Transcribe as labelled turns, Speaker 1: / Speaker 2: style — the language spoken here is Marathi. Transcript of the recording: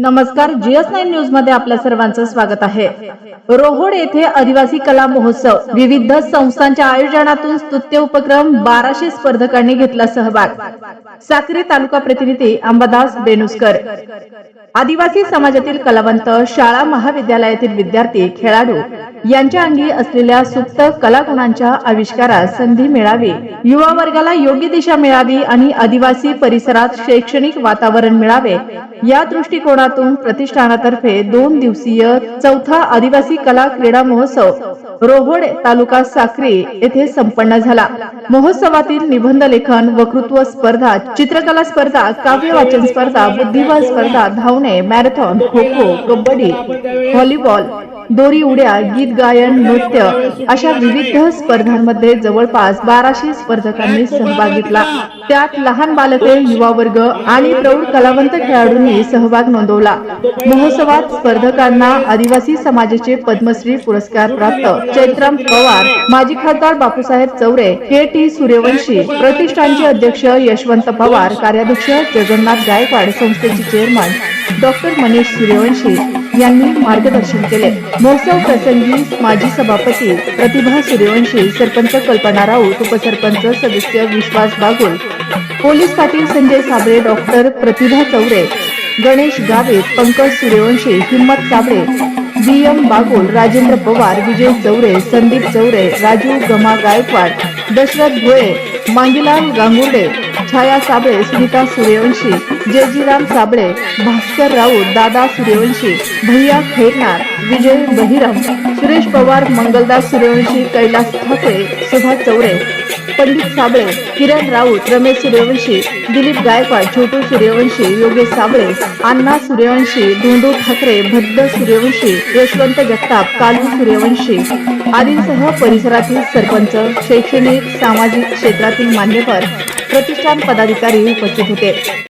Speaker 1: नमस्कार जीएस नाईन न्यूजमध्ये आपल्या सर्वांचं स्वागत आहे. रोहोड येथे आदिवासी कला महोत्सव विविध संस्थांच्या आयोजनातून स्तुत्य उपक्रम बाराशे स्पर्धकांनी घेतला सहभाग. साक्री तालुका प्रतिनिधी अंबादास बेनुसकर. आदिवासी समाजातील कलावंत शाळा महाविद्यालयातील विद्यार्थी खेळाडू यांच्या अंगी असलेल्या सुप्त कलागुणांच्या आविष्कारास संधी मिळावी. युवा वर्गाला योग्य दिशा मिळावी आणि आदिवासी परिसरात शैक्षणिक वातावरण मिळावे. या दृष्टिकोनातून प्रतिष्ठानातर्फे दोन दिवसीय चौथा आदिवासी कला क्रीडा महोत्सव रोहोड तालुका साक्री येथे संपन्न झाला. महोत्सवातील निबंध लेखन वक्तृत्व स्पर्धा चित्रकला स्पर्धा काव्य वाचन स्पर्धा बुद्धिबळ स्पर्धा धावणे मॅरेथॉन खो खो कबड्डी व्हॉलीबॉल दोरी उड्या गीत गायन नृत्य अशा विविध स्पर्धांमध्ये जवळपास बाराशे स्पर्धकांनी सहभाग घेतला. त्यात लहान बालके युवा वर्ग आणि प्रौढ कलावंत खेळाडूंनी सहभाग नोंदवला. महोत्सवात स्पर्धकांना आदिवासी समाजाचे पद्मश्री पुरस्कार प्राप्त. चैत्राम पवार माजी खासदार बापूसाहेब चौरे के टी सूर्यवंशी प्रतिष्ठानचे अध्यक्ष यशवंत पवार कार्याध्यक्ष जगन्नाथ गायकवाड संस्थेचे चेअरमन डॉक्टर मनीष सूर्यवंशी यांनी मार्गदर्शन केले. महोत्सव प्रसंगी माजी सभापती प्रतिभा सूर्यवंशी सरपंच कल्पना राऊत उपसरपंच सदस्य Vishwas Bagul police Patil Sanjay Sable doctor Pratibha Chaure Ganesh Gavit Pankaj Suryavanshi Himmat Sable B M Bagul Rajendra Pawar Vijay Chaure Sandeep Chaure Raju Gama Gaikwad Dashrath Bhoye Mangilal Gangurde छाया साबळे सुनीता सूर्यवंशी जयजीराम साबळे भास्कर राऊत दादा सूर्यवंशी भैया खैरनार विजय बहिरम सुरेश पवार मंगलदास सूर्यवंशी कैलास ठाकरे सुभाष चौरे. पंडित साबळे किरण राऊत रमेश सूर्यवंशी दिलीप गायकवाड छोटू सूर्यवंशी योगेश साबळे अण्णा सूर्यवंशी धोंडू ठाकरे भद्द सूर्यवंशी यशवंत जगताप कालू सूर्यवंशी आदींसह परिसरातील सरपंच शैक्षणिक सामाजिक क्षेत्रातील मान्यवर प्रतिष्ठान पदाधिकारी उपस्थित होते.